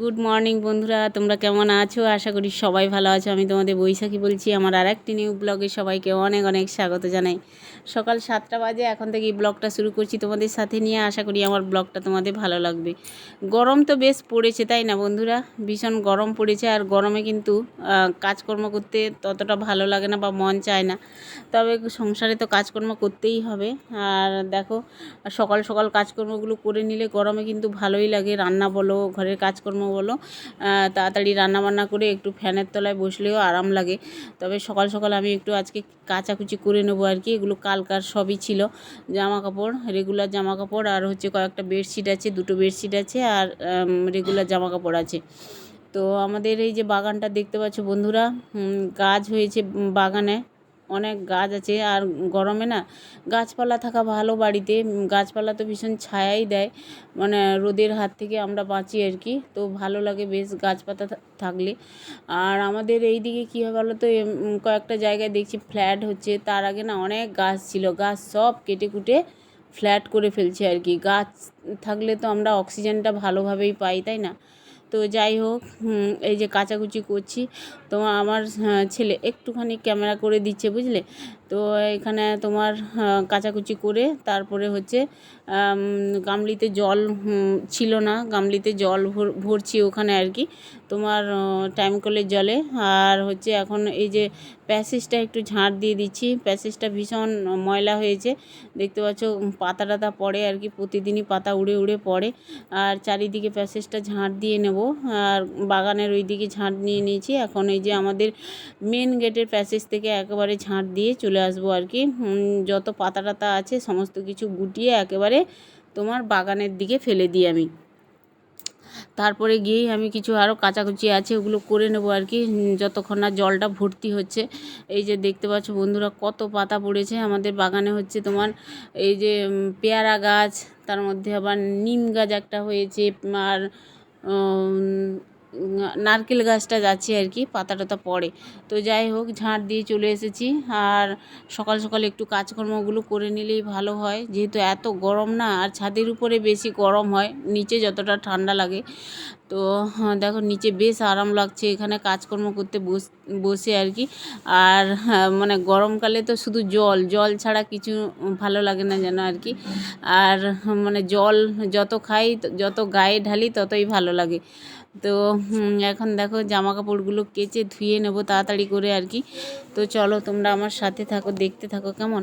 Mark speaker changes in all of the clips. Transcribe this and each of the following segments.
Speaker 1: Good morning বন্ধুরা। তোমরা কেমন আছো? আশা করি সবাই ভালো আছো। আমি তোমাদের বৈশাখী বলছি। আমার আর একটি নিউ ব্লগে সবাইকে অনেক অনেক স্বাগত জানাই। সকাল সাতটা বাজে, এখন থেকে এই ব্লগটা শুরু করছি তোমাদের সাথে নিয়ে। আশা করি আমার ব্লগটা তোমাদের ভালো লাগবে। গরম তো বেশ পড়েছে, তাই না বন্ধুরা? ভীষণ গরম পড়েছে, আর গরমে কিন্তু কাজকর্ম করতে ততটা ভালো লাগে না বা মন চায় না। তবে সংসারে তো কাজকর্ম করতেই হবে। আর দেখো, সকাল সকাল কাজকর্মগুলো করে নিলে গরমে কিন্তু ভালোই লাগে। রান্না বলো, ঘরের কাজকর্ম বলো। তাড়াতাড়ি রান্নাবান্না করে একটু ফ্যানের তলায় বসলেও আরাম লাগে। তবে সকাল সকাল আমি একটু আজকে কাচাকুচি করে নেব আর কি। এগুলো কালকার সবই ছিল। জামা কাপড় রেগুলার জামা কাপড় আর হচ্ছে কয়েকটা বেডশিট আছে, দুটো বেডশিট আছে আর রেগুলার জামা কাপড় আছে। তো আমাদের এই যে বাগানটা দেখতে পাচ্ছ বন্ধুরা গাছ হয়েছে বাগানে। অনেক গাছ আছে আর গরমে না গাছপালা থাকা ভালো বাড়িতে। গাছপালা তো ভীষণ ছায়াই দেয়। মানে রোদের হাত থেকে আমরা বাঁচি আর কি। তো ভালো লাগে বেশ গাছপাতা থাকলে। আর আমাদের এই দিকে কী হয় বলো তো কয়েকটা জায়গায় দেখছি ফ্ল্যাট হচ্ছে। তার আগে না অনেক গাছ ছিল। গাছ সব কেটে কুটে ফ্ল্যাট করে ফেলছে আর কি। গাছ থাকলে তো আমরা অক্সিজেনটা ভালোভাবেই পাই, তাই না? তো যাই হোক এই যে কাচাকুচি করছি তো আমার হ্যাঁ, ছেলে একটুখানি ক্যামেরা করে দিচ্ছে বুঝলে? তো এখানে তোমার কাচাকুচি করে তারপরে হচ্ছে গামলিতে জল ছিল না, গামলিতে জল ভর- ভরছি ওখানে আর কি, তোমার টাইম কলের জলে। আর হচ্ছে এখন এই যে প্যাসেজটা একটু ঝাঁট দিয়ে দিচ্ছি, প্যাসেজটা ভীষণ ময়লা হয়েছে, দেখতে পাচ্ছ পাতা টাতা পড়ে আর কি, প্রতিদিনই পাতা উড়ে উড়ে পড়ে। আর চারিদিকে প্যাসেজটা ঝাঁট দিয়ে নেব, আর বাগানের ওই দিকে ঝাঁট নিয়ে নিয়েছি। এখন এই যে আমাদের মেন গেটের প্যাসেজ থেকে একেবারে ঝাঁট দিয়ে চলে আসব আর কি। যত পাতা টাতা আছে সমস্ত কিছু গুটিয়ে একেবারে তোমার বাগানের দিকে ফেলে দিই আমি। তারপরে গিয়েই আমি কিছু আরও কাচাকুচি আছে ওগুলো করে নেব আর কি। যতক্ষণ না জলটা ভর্তি হচ্ছে। এই যে দেখতে পাচ্ছ বন্ধুরা কত পাতা পড়েছে। আমাদের বাগানে হচ্ছে তোমার এই যে পেয়ারা গাছ, তার মধ্যে আবার নিম গাছ একটা হয়েছে, আর নারকেল গাছটা যাচ্ছে আর কি পাতা টাতা পড়ে। তো যাই হোক, ঝাঁট দিয়ে চলে এসেছি। আর সকাল সকাল একটু কাজকর্মগুলো করে নিলেই ভালো হয়। যেহেতু এত গরম না, আর ছাদের উপরে বেশি গরম হয়, নিচে যতটা ঠান্ডা লাগে। তো দেখো, নিচে বেশ আরাম লাগছে। এখানে কাজকর্ম করতে বস আর কি। আর মানে গরমকালে তো শুধু জল জল ছাড়া কিছু ভালো লাগে না যেন আর কি। আর মানে জল যত খাই, যত গায়ে ঢালি ততই ভালো লাগে। তো এখন দেখো জামা কাপড়গুলো কেচে ধুয়ে নেব তাড়াতাড়ি করে আর কি। তো চলো তোমরা আমার সাথে থাকো, দেখতে থাকো কেমন?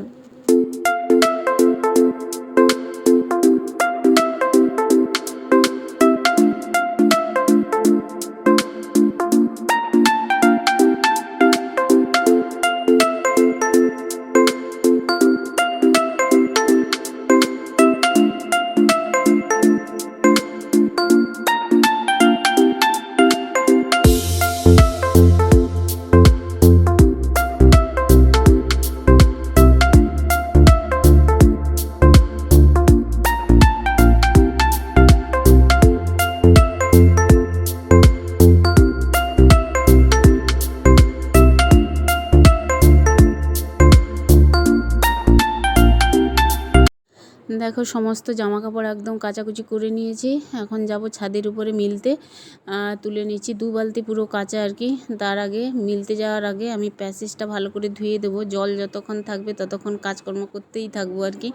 Speaker 1: দেখো সমস্ত জামা কাপড় একদম কাচাকুচি করে নিয়েছি। এখন যাব ছাদের উপরে মিলতে। তুলে নিচ্ছি দু বালতি পুরো কাঁচা আর কি। তার আগে মিলতে যাওয়ার আগে আমি প্যাসেজটা ভালো করে ধুয়ে দেবো। জল যতক্ষণ থাকবে ততক্ষণ কাজকর্ম করতেই থাকব আর কি।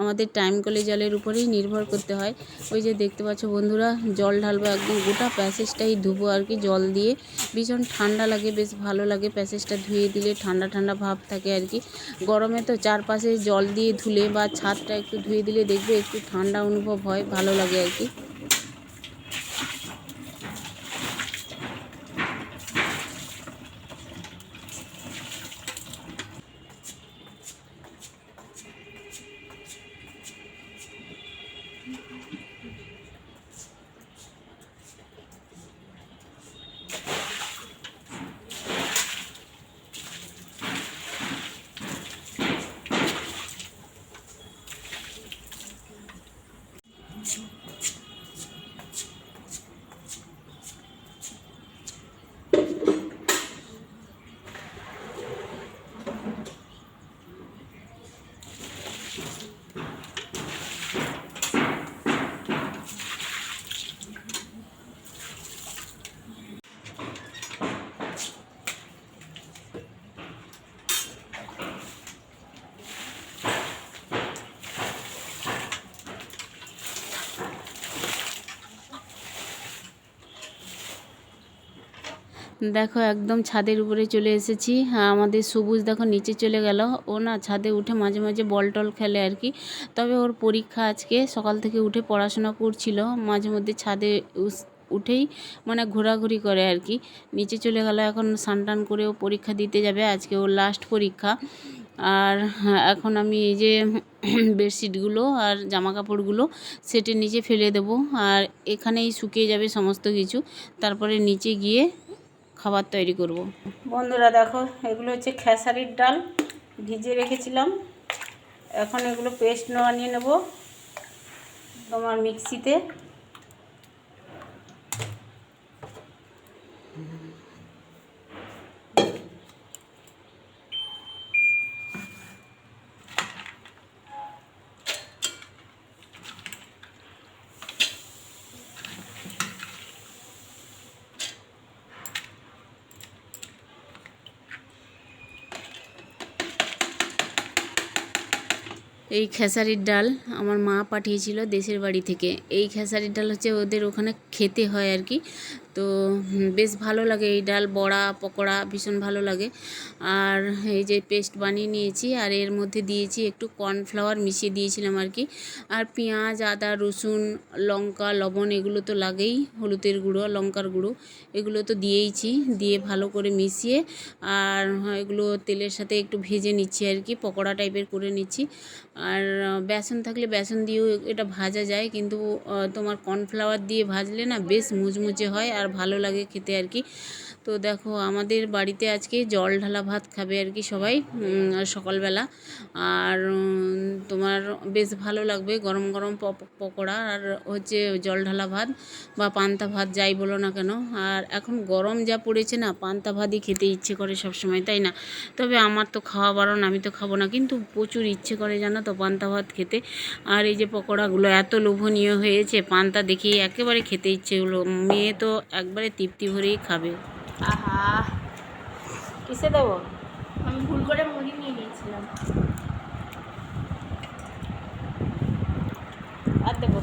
Speaker 1: আমাদের টাইম কলে জলের উপরেই নির্ভর করতে হয়। ওই যে দেখতে পাচ্ছ বন্ধুরা, জল ঢালবো একদম গোটা প্যাসেজটাই ধুবো আর কি জল দিয়ে। ভীষণ ঠান্ডা লাগে, বেশ ভালো লাগে প্যাসেজটা ধুয়ে দিলে, ঠান্ডা ঠান্ডা ভাব থাকে আর কি। গরমে তো চারপাশে জল দিয়ে ধুলে বা ছাদটা একটু ধুয়ে দিলে দেখবে একটু ঠান্ডা অনুভব হয় ভালো লাগে আর কি। দেখো একদম ছাদের উপরে চলে এসেছি। আর আমাদের সবুজ দেখো নিচে চলে গেল। ও না ছাদে উঠে মাঝে মাঝে বল টল খেলে আর কি। তবে ওর পরীক্ষা আজকে। সকাল থেকে উঠে পড়াশোনা করছিল। মাঝে মধ্যে ছাদে উঠেই মানে ঘোরাঘুরি করে আর কি। নিচে চলে গেল এখন স্নান টান করে ও পরীক্ষা দিতে যাবে। আজকে ওর লাস্ট পরীক্ষা। আর হ্যাঁ, এখন আমি এই যে বেডশিটগুলো আর জামা কাপড়গুলো সেটের নিচে ফেলে দেবো। আর এখানেই শুকিয়ে যাবে সমস্ত কিছু। তারপরে নিচে গিয়ে খাবার তৈরি করব। বন্ধুরা দেখো, এগুলো হচ্ছে খেসারির ডাল ভিজে রেখেছিলাম এখন এগুলো পেস্ট বানিয়ে নেব তোমার মিক্সিতে এই খেসারির ডাল আমার মা পাঠিয়েছিল দেশের বাড়ি থেকে। এই খেসারির ডাল হচ্ছে ওদের ওখানে খেতে হয় আর কি। তো বেশ ভালো লাগে। এই ডাল, বড়া, পকোড়া ভীষণ ভালো লাগে। আর এই যে পেস্ট বানিয়ে নিয়েছি, আর এর মধ্যে দিয়েছি একটু কর্নফ্লাওয়ার মিশিয়ে দিয়েছিলাম আর কি। আর পেঁয়াজ, আদা, রসুন, লঙ্কা, লবণ এগুলো তো লাগেই, হলুদের গুঁড়ো, লঙ্কার গুঁড়ো এগুলো তো দিয়েইছি, দিয়ে ভালো করে মিশিয়ে আর এগুলো তেলের সাথে একটু ভেজে নিচ্ছি আর কি, পকোড়া টাইপের করে নিচ্ছি। আর বেসন থাকলে বেসন দিয়েও এটা ভাজা যায়, কিন্তু তোমার কর্নফ্লাওয়ার দিয়ে ভাজলে না বেশ মুচমুচে হয় আর ভালো লাগে খেতে আর কি তো দেখো, আমাদের বাড়িতে আজকে জল ঢালা ভাত খাবে আর কি সবাই সকালবেলা। আর তোমার বেশ ভালো লাগবে গরম গরম পকোড়া আর হচ্ছে জল ঢালা ভাত বা পান্তা ভাত, যাই বলো না কেন। আর এখন গরম যা পড়েছে না, পান্তা ভাতই খেতে ইচ্ছে করে সব সময় তাই না? তবে আমার তো খাওয়া বারণ, আমি তো খাব না। কিন্তু প্রচুর ইচ্ছে করে জানো তো পান্তা ভাত খেতে। আর এই যে পকোড়াগুলো এত লোভনীয় হয়েছে, পান্তা দেখেই একেবারে খেতে ইচ্ছে হলো। মেয়ে তো একবারে তৃপ্তি ভরেই খাবে। আহা কিসে দেবো?
Speaker 2: আমি ভুল করে মুড়ি নিয়ে নিয়েছিলাম।
Speaker 1: আর দেবো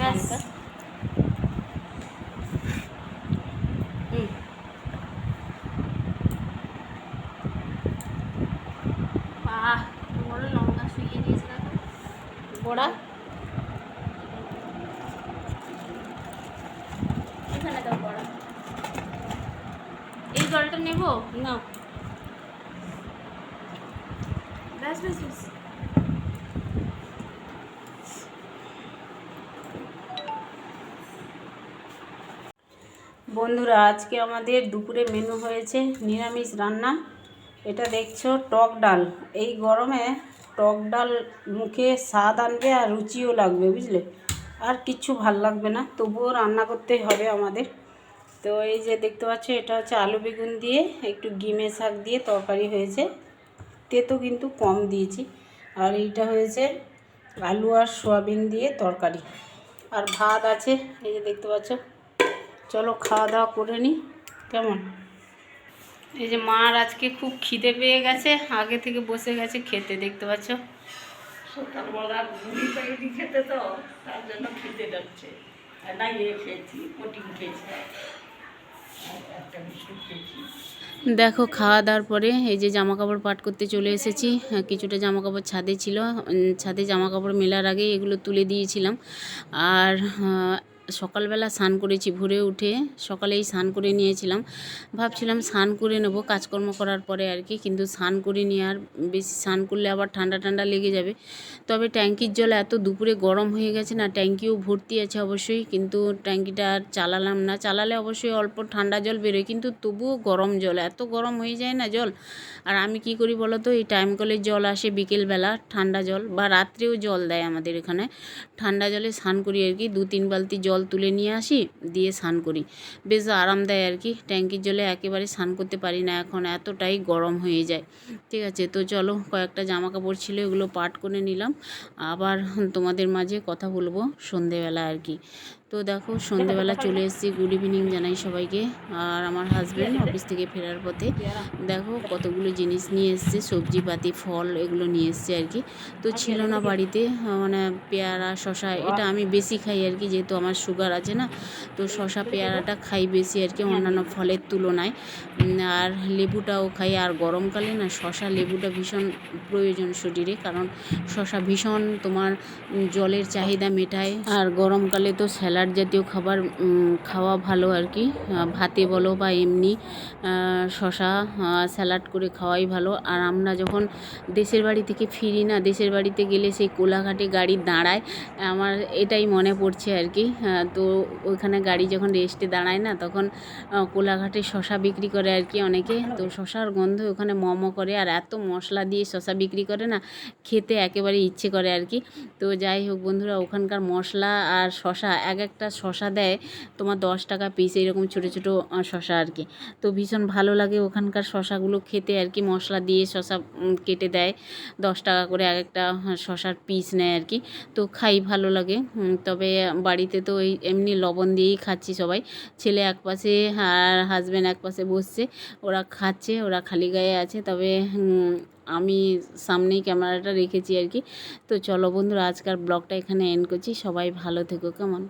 Speaker 2: বড় লঙ্কা শুকিয়ে দিয়েছে দেখো
Speaker 1: বড়া
Speaker 2: এখানে দাও বড় এই জলটা নেব?
Speaker 1: না বন্ধুরা, আজকে আমাদের দুপুরে মেনু হয়েছে নিরামিষ রান্না। এটা দেখছ, টক ডাল। এই গরমে টক ডাল মুখে স্বাদ আনবে আর রুচিও লাগবে, বুঝলে? আর কিচ্ছু ভালো লাগবে না, তবুও রান্না করতে হবে আমাদের। তো এই যে দেখতে পাচ্ছ, এটা হচ্ছে আলু বেগুন দিয়ে একটু গিমে শাক দিয়ে তরকারি হয়েছে। তেতো কিন্তু কম দিয়েছি। আর এইটা হয়েছে আলু আর সোয়াবিন দিয়ে তরকারি। আর ভাত আছে, এই যে দেখতে পাচ্ছ। চলো খাওয়া দাওয়া করে নিই, কেমন? এই যে মার আজকে খুব খিদে পেয়ে গেছে, আগে থেকে বসে গেছে খেতে, দেখতে পাচ্ছ।
Speaker 3: সকালবেলা খেতে তো, তার জন্য খেতে যাচ্ছে না ইয়ে খেয়েছি, প্রোটিন খেয়েছি আর একটা বিস্কুট খেয়েছি
Speaker 1: দেখো খাওয়া দাওয়ার পরে এই যে জামা কাপড় পাট করতে চলে এসেছি। হ্যাঁ, কিছুটা জামা কাপড় ছাদে ছিল। ছাদে জামা কাপড় মেলার আগে এগুলো তুলে দিয়েছিলাম। আর সকালবেলা স্নান করেছি, ভোরে উঠে সকালেই স্নান করে নিয়েছিলাম। ভাবছিলাম স্নান করে নেব, কাজকর্ম করার পরে আর কি, কিন্তু স্নান করে নিয়ে আর বেশি স্নান করলে আবার ঠান্ডা ঠান্ডা লেগে যাবে। তবে ট্যাঙ্কির জল এত দুপুরে গরম হয়ে গেছে না, ট্যাঙ্কিও ভর্তি আছে অবশ্যই, কিন্তু ট্যাঙ্কিটা আর চালালাম না। চালালে অবশ্যই অল্প ঠান্ডা জল বেরোয়, কিন্তু তবুও গরম জল, এত গরম হয়ে যায় না জল। আর আমি কি করি বলো তো, এই টাইম কলের জল আসে বিকেলবেলা, ঠান্ডা জল বা রাত্রেও জল দেয় আমাদের এখানে। ঠান্ডা জলে স্নান করি আর কি দু তিন বালতি জল তুলে নিয়ে আসি, দিয়ে স্নান করি। বেশ আরাম দেয় আর কি। ট্যাঙ্কির জলে একেবারে স্নান করতে পারি না, এখন এতটাই গরম হয়ে যায়। ঠিক আছে, তো চলো কয়েকটা জামা কাপড় ছিল, এগুলো পাট করে নিলাম। আবার তোমাদের মাঝে কথা বলব সন্ধেবেলা আর কি। তো দেখো, সন্ধেবেলা চলে এসেছি। গুড ইভিনিং জানাই সবাইকে। আর আমার হাজব্যান্ড অফিস থেকে ফেরার পথে। দেখো, কতগুলো জিনিস নিয়ে এসছে। সবজিপাতি, ফল এগুলো নিয়ে এসছে আর কি। তো ছিল না বাড়িতে মানে পেয়ারা শশা এটা আমি বেশি খাই আর কি, যেহেতু আমার সুগার আছে না। তো শশা পেয়ারাটা খাই বেশি আর কি, অন্যান্য ফলের তুলনায়। আর লেবুটাও খাই। আর গরমকালে না শশা লেবুটা ভীষণ প্রয়োজন শরীরে। কারণ শশা ভীষণ তোমার জলের চাহিদা মেটায়। আর গরমকালে তো স্যালাড জাতীয় খাবার খাওয়া ভালো আর কি। ভাতে বলো বা এমনি শশা স্যালাড করে খাওয়াই ভালো। আর আমরা যখন দেশের বাড়ি থেকে ফিরি না, দেশের বাড়িতে গেলে সেই কোলাঘাটে গাড়ি দাঁড়ায়, আমার এটাই মনে পড়ছে আর কি। তো ওইখানে গাড়ি যখন রেস্টে দাঁড়ায় না, তখন কোলাঘাটে শশা বিক্রি করে আর কি অনেকে। তো শশার গন্ধ ওখানে মমো করে, আর এত মশলা দিয়ে শশা বিক্রি করে না, খেতে একেবারে ইচ্ছে করে আর কি। তো যাই হোক বন্ধুরা, ওখানকার মশলা আর শশা এক একটা শশা দেয়, তোমার দশ টাকা পিস এরকম ছোটো ছোটো শশা আর কি। তো ভীষণ ভালো লাগে ওখানকার শশাগুলো খেতে আর কি, মশলা দিয়ে শশা কেটে দেয়। দশ টাকা করে এক একটা শশার পিস নেয় আর কি। তো খাই ভালো লাগে তবে বাড়িতে তো ওই এমনি লবণ দিয়েই খাচ্ছি সবাই। ছেলে এক পাশে, আর হাজব্যান্ড এক পাশে বসছে, ওরা খাচ্ছে, ওরা খালি গায়ে আছে। তবে আমি সামনেই ক্যামেরাটা রেখেছি আর কি। তো চলো বন্ধুরা আজকাল ব্লগটা এখানে এন্ড করছি। সবাই ভালো থেকো, কেমন?